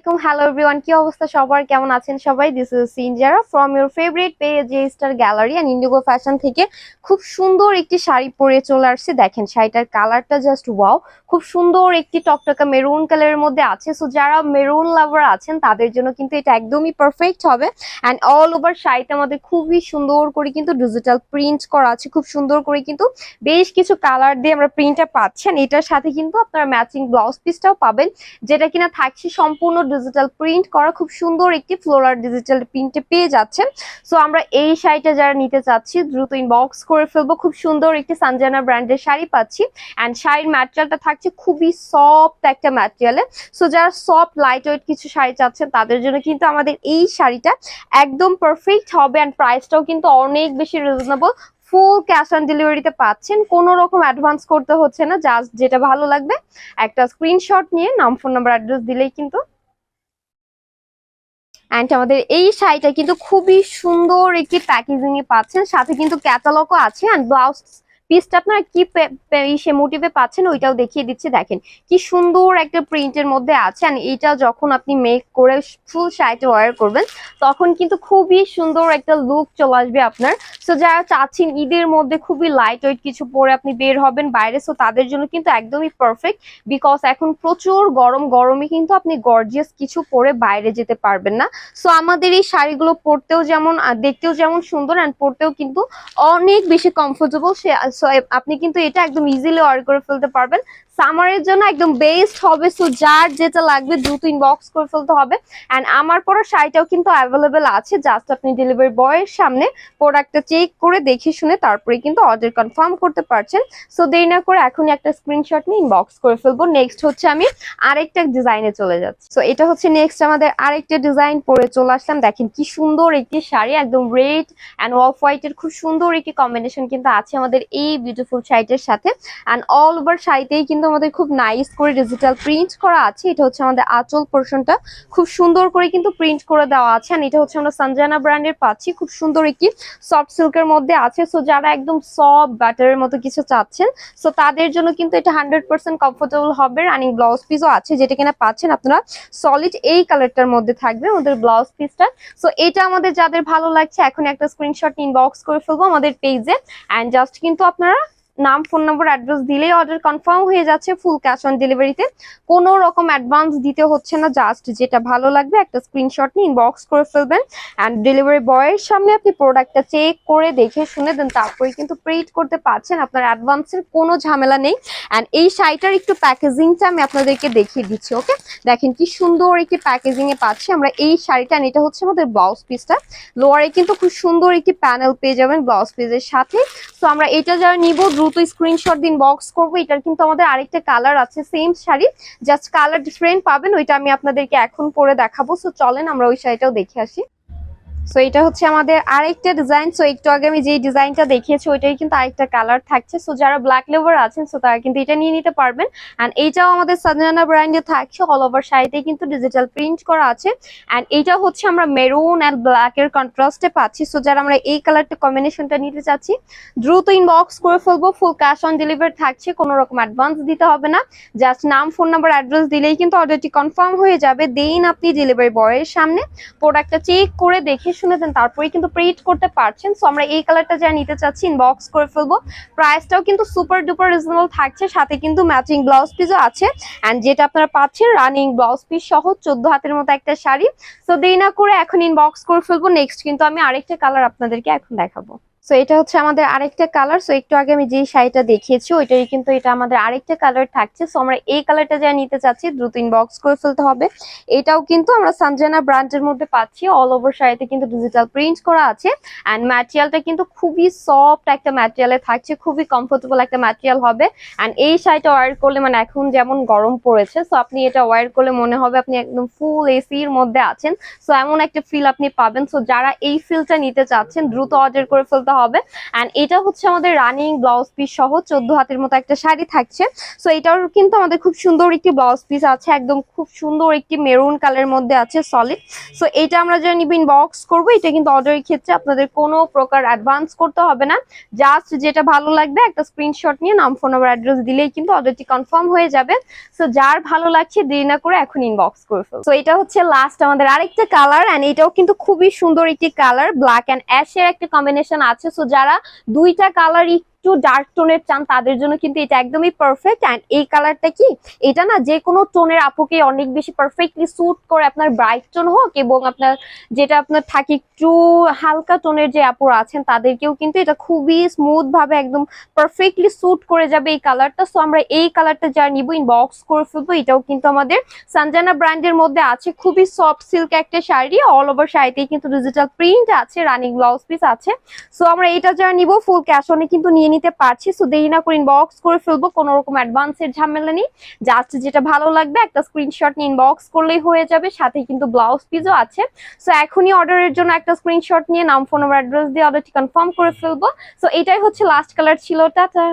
আসসালামাইকুম hello everyone কি অবস্থা সবার? কেমন আছেন সবাই? This is Sinjara from your favourite page star gallery and indigo fashion থেকে খুব সুন্দর একটি শাড়ি পরে চলে আসছে। দেখেন, শাড়িটার কালারটা জাস্ট ওয়াও খুব সুন্দর একটি টকটকা মেরুন কালারের মধ্যে আছে। সো যারা মেরুন লাভার আছেন, তাদের জন্য কিন্তু এটা একদমই পারফেক্ট হবে। অ্যান্ড অল ওভার শাড়িটা আমাদের খুবই সুন্দর করে কিন্তু ডিজিটাল প্রিন্ট করা আছে। খুব সুন্দর করে কিন্তু বেশ কিছু কালার দিয়ে আমরা প্রিন্টটা পাচ্ছেন। এটার সাথে কিন্তু আপনারা ম্যাচিং ব্লাউজ পিসটাও পাবেন, যেটা কিনা থাকছে সম্পূর্ণ ডিজিটাল প্রিন্ট করা খুব সুন্দর একটি ফ্লোরার ডিজিটাল প্রিন্টে পেয়ে যাচ্ছেন। সো আমরা এই শাড়িটা যারা নিতে চাচ্ছি, দ্রুত ইনবক্স করে ফেলব। খুব সুন্দর একটি সানজানা ব্র্যান্ডের শাড়ি পাচ্ছি। অ্যান্ড শাড়ির ম্যাটেরিয়ালটা থাকছে খুবই সফট একটা ম্যাটেরিয়ালে সো যারা সফট লাইট ওয়েট কিছু শাড়ি চাচ্ছেন, তাদের জন্য কিন্তু আমাদের এই শাড়িটা একদম পারফেক্ট হবে। অ্যান্ড প্রাইসটাও কিন্তু অনেক বেশি রিজনেবল ফুল ক্যাশ অন ডেলিভারিতে পাচ্ছেন। কোনো রকম অ্যাডভান্স করতে হচ্ছে না। জাস্ট যেটা ভালো লাগবে, একটা স্ক্রিনশট নিয়ে, নাম ফোন নাম্বার অ্যাড্রেস দিলেই কিন্তু অ্যান্ড আমাদের এই শাড়িটা কিন্তু খুবই সুন্দর একটি প্যাকেজিং এ পাচ্ছেন। সাথে কিন্তু ক্যাটালগও আছে। অ্যান্ড ব্লাউজ পিসটা আপনারা কি সে মোটিভে পাচ্ছেন ওইটাও দেখিয়ে দিচ্ছি, দেখেন। কি সুন্দর একটা প্রিন্টের মধ্যে আছে অ্যান্ড এইটা যখন আপনি মেক করে ফুল শাড়িটা ওয়ার করবেন, তখন কিন্তু খুবই সুন্দর একটা লুক চলে আসবে আপনার। সো যারা চাচ্ছেন ঈদের মধ্যে খুবই লাইট ওয়েট কিছু পরে আপনি বের হবেন বাইরে সো তাদের জন্য কিন্তু একদমই পারফেক্ট বিকজ এখন প্রচুর গরম, গরমে কিন্তু আপনি গর্জিয়াস কিছু পরে বাইরে যেতে পারবেন না। সো আমাদের এই শাড়িগুলো পরতেও যেমন দেখতেও যেমন সুন্দর অ্যান্ড পরতেও কিন্তু অনেক বেশি কমফোর্টেবল সে সো আপনি কিন্তু এটা একদম ইজিলি অর্ডার করে ফেলতে পারবেন। সামারের জন্য একদম বেস্ট হবে সো যার যেটা লাগবে দ্রুত ইনবক্স করে ফেলতে হবে। অ্যান্ড আমার পরও শাড়িটাও কিন্তু অ্যাভেলেবেল আছে জাস্ট আপনি ডেলিভারি বয়ের সামনে প্রোডাক্টটা চেক করে দেখে শুনে তারপরে কিন্তু অর্ডার কনফার্ম করতে পারছেন। সো দেরি না করে এখনই একটা স্ক্রিনশট নিয়ে ইনবক্স করে ফেলব। নেক্সট হচ্ছে আমি আরেকটা ডিজাইনে চলে যাচ্ছি। সো এটা হচ্ছে নেক্সট আমাদের আরেকটা ডিজাইন পরে চলে আসলাম। দেখেন কি সুন্দর একটি শাড়ি, একদম রেড অ্যান্ড অফ হোয়াইটের খুব সুন্দর একটি কম্বিনেশন কিন্তু আছে আমাদের এই বিউটিফুল শাড়িটার সাথে। অ্যান্ড অল ওভার শাড়িতেই কিন্তু আমাদের খুব নাইস করে ডিজিটাল প্রিন্ট করা আছে। এটা হচ্ছে আমাদের আঁচল পোর্শনটা খুব সুন্দর করে কিন্তু প্রিন্ট করে দেওয়া আছে। আর এটা হচ্ছে আমরা সঞ্জানা ব্র্যান্ডের পাচ্ছি। খুব সুন্দর একটি সফট সিল্কের মধ্যে আছে। সো যারা একদম সফট বাটারের মতো কিছু চাচ্ছেন সো তাদের জন্য কিন্তু এটা হান্ড্রেড পার্সেন্ট কমফোর্টেবল হবে। রানিং ব্লাউজ পিসও আছে। যেটা কিনা পাচ্ছেন আপনারা সলিড এই কালারটার মধ্যে থাকবে আমাদের ব্লাউজ পিসটা সো এটা আমাদের যাদের ভালো লাগছে এখন একটা স্ক্রিনশট ইনবক্স করে ফেলব আমাদের পেজে অ্যান্ড জাস্ট কিন্তু আপনারা নাম ফোন নম্বর অ্যাড্রেস দিলেই অর্ডার কনফার্ম হয়ে যাচ্ছে ফুল ক্যাশ অন ডেলিভারিতে কোনো রকম অ্যাডভান্স দিতে হচ্ছে না জাস্ট যেটা ভালো লাগবে একটা স্ক্রিনশট নিয়ে ইনবক্স করে ফেলবেন। অ্যান্ড ডেলিভারি বয়ের সামনে আপনি প্রোডাক্টটা চেক করে দেখে শুনে দেন তারপরে কিন্তু প্রিন্ট করতে পারছেন। আপনার অ্যাডভান্সের কোনো ঝামেলা নেই। অ্যান্ড এই শাড়িটার একটু প্যাকেজিংটা আমি আপনাদেরকে দেখিয়ে দিচ্ছি ওকে দেখেন কি সুন্দর একটি প্যাকেজিং এ পাচ্ছি। আমরা এই শাড়িটা এটা হচ্ছে আমাদের ব্লাউজ পিসটা লোয়ারে কিন্তু খুব সুন্দর একটি প্যানেল পেয়ে যাবেন ব্লাউজ পিসের সাথে। তো আমরা এটা যারা নিব স্ক্রিনশট দিন বক্স করব। এটার কিন্তু আমাদের আরেকটা কালার আছে same sari just colour different পাবেন, ওইটা আমি আপনাদেরকে এখন পরে দেখাবো। সো চলেন আমরা ওই শাড়িটাও দেখে আসি। সো এটা হচ্ছে আমাদের আরেকটা ডিজাইন সো একটু আগে আমি যে ডিজাইনটা দেখিয়েছি ওইটাই কিন্তু আরেকটা কালার থাকছে। সো যারা ব্ল্যাক লেভার আছেন সো তারা কিন্তু এটা নিয়ে নিতে পারবেন। অ্যান্ড এইটাও আমাদের সাজানা ব্র্যান্ডে থাকছে। অল ওভার শাড়িতে কিন্তু ডিজিটাল প্রিন্ট করা আছে। অ্যান্ড এইটা হচ্ছে আমরা মেরুন অ্যান্ড ব্ল্যাক এর কন্ট্রাস্টে পাচ্ছি। সো যারা আমরা এই কালারটা কম্বিনেশনটা নিতে চাচ্ছি, দ্রুত ইনবক্স করে ফেলব। ফুল ক্যাশ অন ডেলিভারি থাকছে। কোনো রকম অ্যাডভান্স দিতে হবে না। জাস্ট নাম ফোন নাম্বার অ্যাড্রেস দিলেই কিন্তু অর্ডারটি কনফার্ম হয়ে যাবে। দেন আপনি ডেলিভারি বয়ের সামনে প্রোডাক্টটা চেক করে দেখে শুনে দেন তারপরে কিন্তু প্রিন্ট করতে পারছেন। সো আমরা এই কালারটা যা নিতে চাচ্ছি ইনবক্স করে ফেলব। প্রাইসটাও কিন্তু সুপার ডুপার রিজনেবল থাকছে, সাথে কিন্তু ম্যাচিং ব্লাউজ পিসও আছে। অ্যান্ড যেটা আপনারা পাচ্ছেন রানিং ব্লাউজ পিস সহ চোদ্দ হাতের মতো একটা শাড়ি। সো দেরি না করে এখন ইনবক্স করে ফেলব। নেক্সট কিন্তু আমি আরেকটা কালার আপনাদেরকে এখন দেখাবো। সো এটা হচ্ছে আমাদের আরেকটা কালার সো একটু আগে আমি যে শাড়িটা দেখিয়েছি ওইটাই কিন্তু এটা আমাদের আরেকটা কালার থাকছে। সো আমরা এই কালারটা যা নিতে চাচ্ছি, দ্রুত ইনবক্স করে ফেলতে হবে। এটাও কিন্তু আমরা সানজানা ব্র্যান্ডের মধ্যে পাচ্ছি। অল ওভার শাড়িতে কিন্তু ডিজিটাল প্রিন্ট করা আছে। অ্যান্ড ম্যাটেরিয়ালটা কিন্তু খুবই সফট একটা ম্যাটেরিয়ালে থাকছে। খুবই কমফোর্টেবল একটা ম্যাটেরিয়াল হবে। অ্যান্ড এই শাড়িটা ওয়ার করলে মানে এখন যেমন গরম পড়েছে সো আপনি এটা ওয়ার করলে মনে হবে আপনি একদম ফুল এসির মধ্যে আছেন। সো এমন একটা ফিল আপনি পাবেন। সো যারা এই ফিলটা নিতে চাচ্ছেন, দ্রুত অর্ডার করে ফেলতে ফেলতে হবে। অ্যান্ড এটা হচ্ছে আমাদের রানিং ব্লাউজ পিস সহ চোদ্দ হাতের মতো একটা শাড়ি থাকছে। সো এটার কিন্তু আমাদের খুব সুন্দর একটি ব্লাউজ পিস আছে, একদম খুব সুন্দর একটি মেরুন কালারের মধ্যে আছে সলিড সো এটা আমরা যা নিব ইনবক্স করব, এটা কিন্তু অর্ডারের ক্ষেত্রে আপনাদের কোনো প্রকার অ্যাডভান্স করতে হবে না। জাস্ট যেটা ভালো লাগবে, একটা স্ক্রিনশট নিয়ে নাম ফোন নাম্বার অ্যাড্রেস দিলেই কিন্তু অর্ডারটি কনফার্ম হয়ে যাবে। সো যার ভালো লাগছে, দেরি না করে এখন ইনবক্স করে ফেলুন। তো এটা হচ্ছে লাস্ট আমাদের আরেকটা কালার এন্ড এটাও কিন্তু খুবই সুন্দর একটি কালার ব্ল্যাক এন্ড অ্যাশের একটা কম্বিনেশন আছে। সো যারা দুইটা কালার একটু ডার্ক টোনের চান, তাদের জন্য কিন্তু এটা একদমই পারফেক্ট অ্যান্ড এই কালারটা কি? এটা না যে কোনো টোনের আপুকে অনেক বেশি পারফেক্টলি স্যুট করে আপনার ব্রাইট টোন হোক এবং আপনার যেটা আপনার থাকে একটু হালকা টোনের যে আপুরা আছেন, তাদেরকেও কিন্তু এটা খুবই স্মুথ ভাবে একদম পারফেক্টলি স্যুট করে যাবে এই কালারটা সো আমরা এই কালারটা যা নিব ইনবক্স করে ফেলব, এটাও কিন্তু আমাদের সানজানা ব্র্যান্ডের মধ্যে আছে। খুবই সফট সিল্ক একটা শাড়ি অল ওভার শাড়িতেই কিন্তু ডিজিটাল প্রিন্ট আছে রানিং ব্লাউজ পিস আছে। সো আমরা এটা যা নিব ফুল ক্যাশ অনে কিন্তু নিতে পারছি সো দেরি না করে ইনবক্স করে ফেলব, কোনো রকম অ্যাডভান্সের ঝামেলা নেই। জাস্ট যেটা ভালো লাগবে, একটা স্ক্রিনশট নিয়ে ইনবক্স করলেই হয়ে যাবে সাথে কিন্তু ব্লাউজ পিসও আছে। সো এখনই অর্ডারের জন্য একটা স্ক্রিনশট নিয়ে, নাম ফোন নাম্বার অ্যাড্রেস দিয়ে অর্ডারটি কনফার্ম করে ফেলব। সো এটাই হচ্ছে লাস্ট কালার ছিল, টাটা।